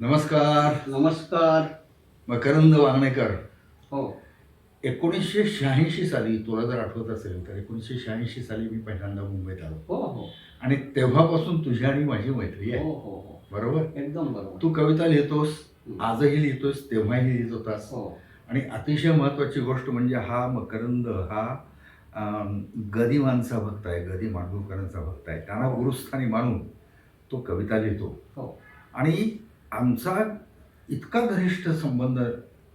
नमस्कार. नमस्कार. मकरंद वांगणेकर. हो. एकोणीसशे शहाऐंशी साली तुला जर आठवत असेल तर एकोणीसशे शहाऐंशी साली मी पहिल्यांदा मुंबईत आलो. हो हो. आणि तेव्हापासून तुझी आणि माझी मैत्री हो आहे. हो हो बरोबर? एकदम बरोबर. तू कविता लिहितोस आजही लिहितोस तेव्हाही लिहित होतास. हो. आणि अतिशय महत्त्वाची गोष्ट म्हणजे हा मकरंद हा गदिमांचा भक्त आहे गदी माडगुळकरांचा भक्त आहे. त्यांना गुरुस्थानी मानून तो कविता लिहितो. हो. आणि आमचा इतका घनिष्ठ संबंध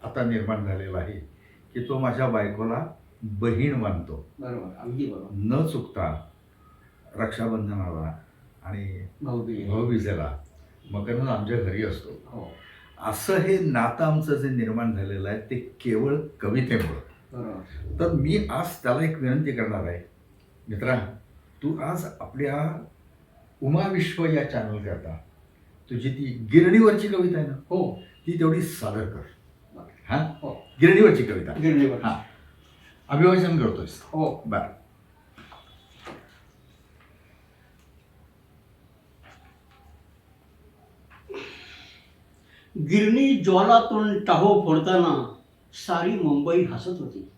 आता निर्माण झालेला आहे की तो माझ्या बायकोला बहीण मानतो. बरोबर अगदी बरोबर. न चुकता रक्षाबंधनाला आणि भाऊबीज भाऊबीजेला मकरंद आमच्या घरी असतो. हो. असं हे नातं आमचं जे निर्माण झालेलं आहे ते केवळ कवितेमुळं. तर मी आज त्याला एक विनंती करणार आहे. मित्रा तू आज आपल्या उमा विश्व या चॅनल करता. तुझी ती गिरणीवरची कविता आहे ना हो. ती तेवढी सादर कर. हा? हो. गिरणीवरची कविता. गिरणीवर हा. अभिवाचन करतोयस. हो. बर. गिरणी ज्वालातून टाहो फोडताना सारी मुंबई हसत होती.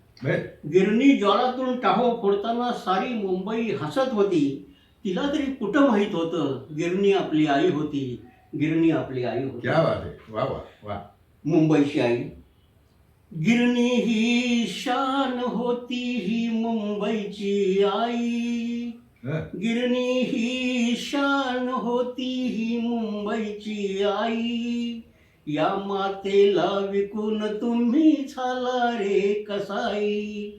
गिरणी ज्वालातून टाहो फोडताना सारी मुंबई हसत होती. तिला तरी कुठं माहीत होतं? गिरणी आपली आई होती. गिरणी आपली आई होती. क्या बात आहे वा वा वा मुंबईची आई. गिरणी ही शान होती ही मुंबईची आई. हं. गिरणी ही शान होती ही मुंबईची आई. या मातेला विकून तुम्ही झाला रे कसाई.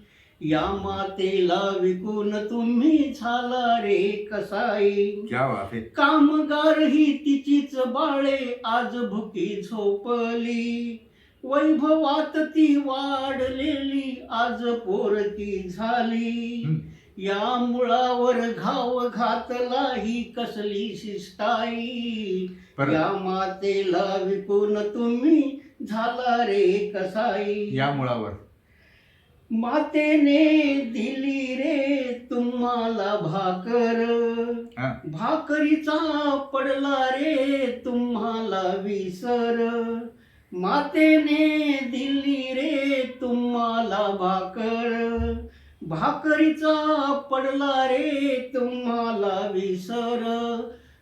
या मातेला विकून तुम्ही झाला रे कसाई. क्या बात आहे कामगार ही तिचीच बाळे आज भुकी झोपली. वैभवात ती वाढलेली आज पोरकी झाली. या मुळावर घाव घातला ही कसली शिष्टाई परत. या मातेला विकून तुम्ही झाला रे कसाई. या मुळावर. मातेने दिली रे तुम्हाला भाकर. भाकरीचा पडला रे तुम्हाला विसर. मातेने दिली रे तुम्हाला भाकर. भाकरीचा पडला रे तुम्हाला विसर.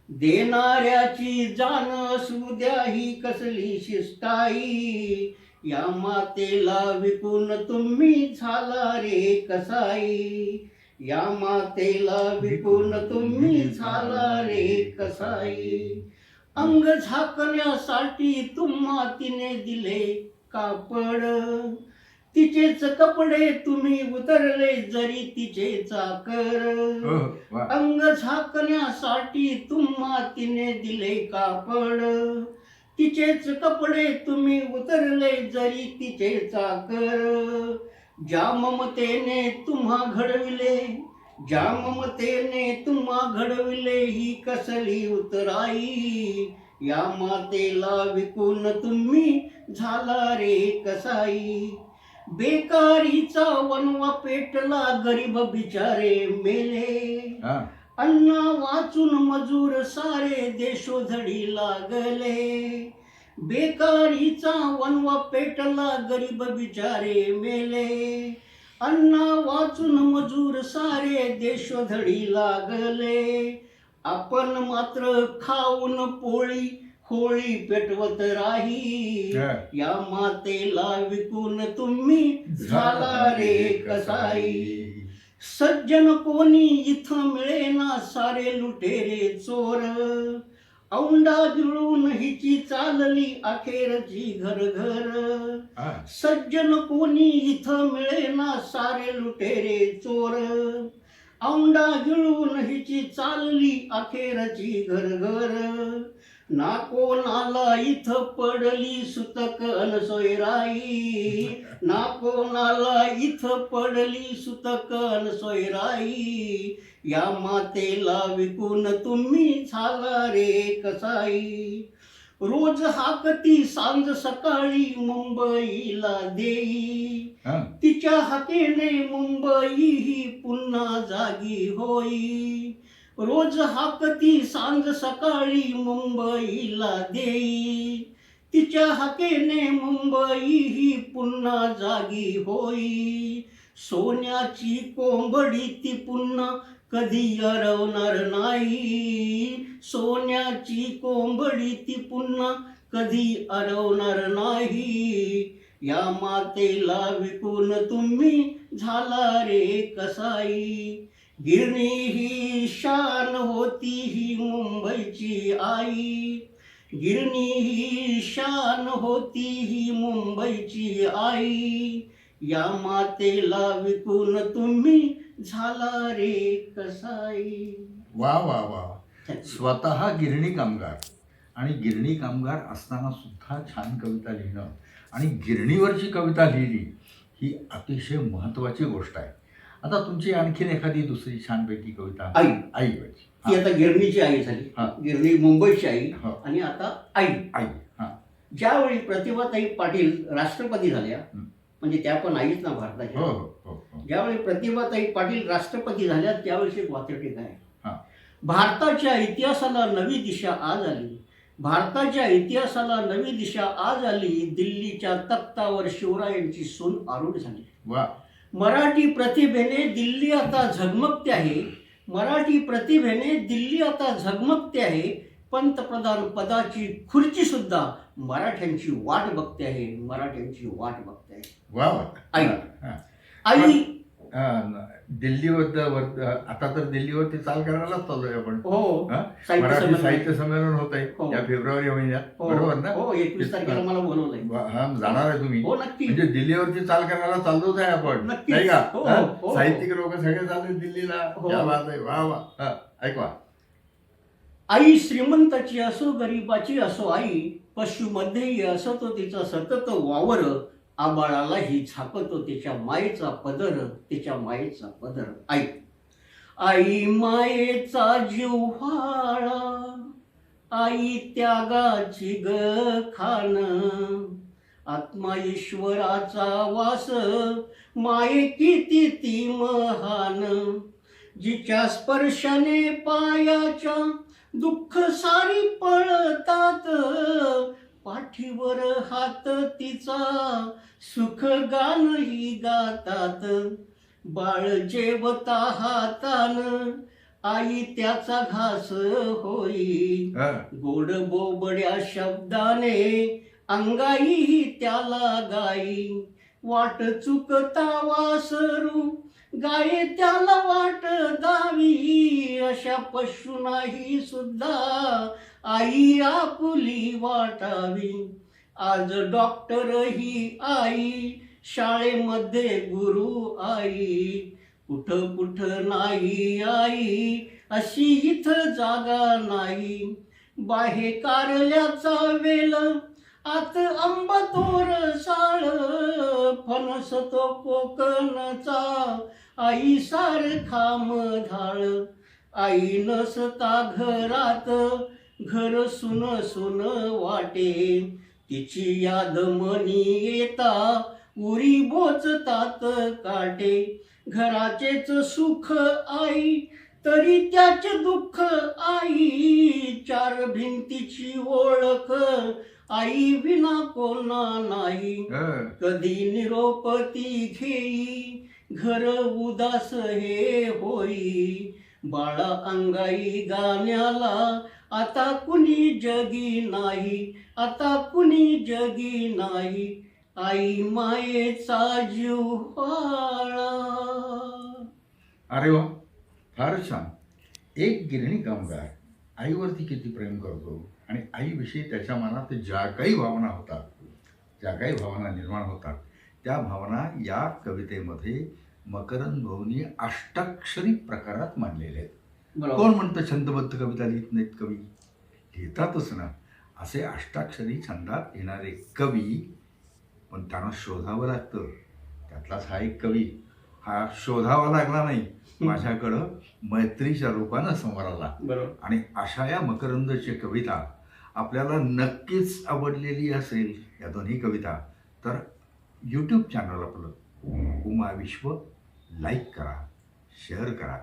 देणाऱ्याची जाण असू द्या ही कसली शिष्टाई. या मातेला विकून तुम्ही झाला रे कसाई? या मातेला विकून तुम्ही झाला रे कसाई? अंग झाकण्यासाठी तुम्हा तिने दिले कापड. तिचेच कपडे तुम्ही उतरले जरी तिचे चाकर. अंग झाकण्यासाठी तुम्हा तिने दिले कापड. तिचेच कपडे तुम्ही उतरले जरी तिचे चाकर. ज्या ममतेने तुम्हा घडविले ज्या ममतेने तुम्हा घडविले ही कसली उतराई. या मातेला विकून तुम्ही झाला रे कसाई. बेकारीचा वनवा पेटला गरीब बिचारे मेले. अण्णा वाचून मजूर सारे देशोधडी लागले. बेकारीचा वनवा पेटला गरीब बिचारे मेले. अण्णा वाचून मजूर सारे देशोधडी लागले. आपण मात्र खाऊन पोळी होळी पेटवत राही. या मातेला विकून तुम्ही झाला रे कसाई. सज्जन कोणी इथं मिळेना सारे लुटेरे चोर. औंडा गिळून हिची चालली अखेरची घर घर सज्जन कोणी इथं मिळेना सारे लुटेरे चोर. औंडा गिळून हिची चालली अखेरची घर घर ना कोणाला इथं पडली सुतक अनसोयराई ना कोणाला इथं पडली सुतक अनसोयराई या मातेला विकून तुम्ही झाला रे कसाई? रोज हाकती सांज सकाळी मुंबईला देई. तिच्या हाकेने मुंबई ही पुन्हा जागी होई. रोज हाकती सांज सकाळी मुंबईला देई. तिच्या हाकेने मुंबई ही पुन्हा जागी होई. सोन्याची कोंबडी ती पुन्हा कधी अरवणार नाही. सोन्याची कोंबडी ती पुन्हा कधी अरवणार नाही. या मातेला विकून तुम्ही झाला रे कसाई. गिरणी ही शान होती ही मुंबईची आई. गिरणी ही शान होती ही मुंबईची आई. या मातेला विकून तुम्ही झाला रे कसाई. वा वा वा. स्वतः गिरणी कामगार. आणि गिरणी कामगार असताना सुद्धा छान कविता लिहिणं. आणि गिरणीवरची कविता लिहिली ही अतिशय महत्त्वाची गोष्ट आहे. आता तुमची आणखीन एखादी दुसरी छानपैकी कविता. आई. आईवरची ती आता गिरणीची आई झाली. हा. गिरणी मुंबईची आई हो. आणि आता आई. आई. हां. ज्यावेळी प्रतिभाताई पाटील राष्ट्रपती झाल्या हं. म्हणजे त्या पण आईच ना हो भारताच्या. हो हो हो ज्यावेळी प्रतिभाताई पाटील राष्ट्रपती झाल्या त्यावेळेस हा. आहे. भारताच्या इतिहासाला नवी दिशा आज आली. भारताच्या इतिहासाला नवी दिशा आज आली. दिल्लीच्या तख्तावर शिवरायांची सून आरूढ झाली. वा. मराठी प्रतिभेने दिल्ली आता झगमगते आहे. मराठी प्रतिभेने दिल्ली आता झगमगते आहे. पंतप्रधान पदाची खुर्ची सुद्धा मराठ्यांची वाट बघते आहे. मराठ्यांची वाट बघते आहे. आई. आई दिल्लीवर वर आता तर दिल्लीवरती चाल करायलाच चाललोय आपण. हो? साहित्य मराठी संमेलन. साहित्य संमेलन होत आहे हो. या फेब्रुवारी महिन्यात. हो बरोबर ना? हो हा. जाणार आहे तुम्ही. हो नक्की. म्हणजे दिल्लीवरती चाल करायला चाललोच आहे आपण. नाही का. साहित्यिक लोक सगळे चालले दिल्लीला. आहे. वा वा. हा, ऐकवा. आई श्रीमंताची असो गरिबाची असो आई पशुमध्येही असतो तिचा सतत वावर आबाळालाही झापतो तिच्या मायेचा पदर तिच्या मायेचा पदर. आई. आई मायेचा जिव्हाळा आई त्यागाची ग खान आत्मा ईश्वराचा वास माये किती ती महान. जिच्या स्पर्शाने पायाच्या दुःख सारी पळतात पाठीवर हात तिचा सुख गाणही गातात. बाळ जेवता हातान आई त्याचा घास होई. गोड बोबड्या शब्दाने अंगाई त्याला गाई. वाट चुकता वासरू गाये त्याला वाट दावी अशा पशुनाही सुद्धा. आई आपुली वाटावी. आज डॉक्टर ही आई शाळेमध्ये गुरु आई. कुठं कुठं नाही आई अशी इथं जागा नाही. बाहे कारल्याचा वेल आत आंबतोर साळ फणस तो कोकणचा. आई सारखा मधाळ. आई नसता घरात घर सुन सुन वाटे. तिची याद मनी येता उरी बोचतात काटे. घराचेच सुख आई तरी त्याचे दुःख आई. चार भिंतीची ओळख आई विना कोणा नाही. कधी निरोपती घेई घर उदास हे होई. बाळा अंगाई गाण्याला आता कुणी जगी नाही आता कुणी जगी नाही. आई मायेचा जिव्हाळा अरे वा फारच छान. एक गिरणी कामगार आईवरती किती प्रेम करतो? आणि आईविषयी त्याच्या मनात ज्या काही भावना होतात ज्या काही भावना निर्माण होतात त्या भावना या कवितेमध्ये मकरंद भाऊनी अष्टाक्षरी प्रकारात मांडलेल्या आहेत. कोण म्हणतं छंदबद्ध कविता लिहित नाहीत कवी? लिहितातच ना. असे अष्टाक्षरी छंदात येणारे कवी पण त्यांना शोधावं लागतं. त्यातलाच हा एक कवी. हा शोधावा लागला नाही. माझ्याकडं मैत्रीच्या रूपानं समोर आला. आणि अशा या मकरंदची कविता आपल्याला नक्कीच आवडलेली असेल या दोन्ही कविता तर यूट्यूब चॅनल आपलं उमा विश्व लाईक करा शेअर करा.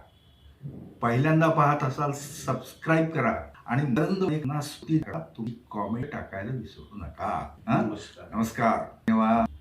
पहिल्यांदा पाहत असाल सबस्क्राईब करा आणि नरेंद्र तुम्ही कॉमेंट टाकायला विसरू नका. हा? नमस्कार. नमस्कार. धन्यवाद.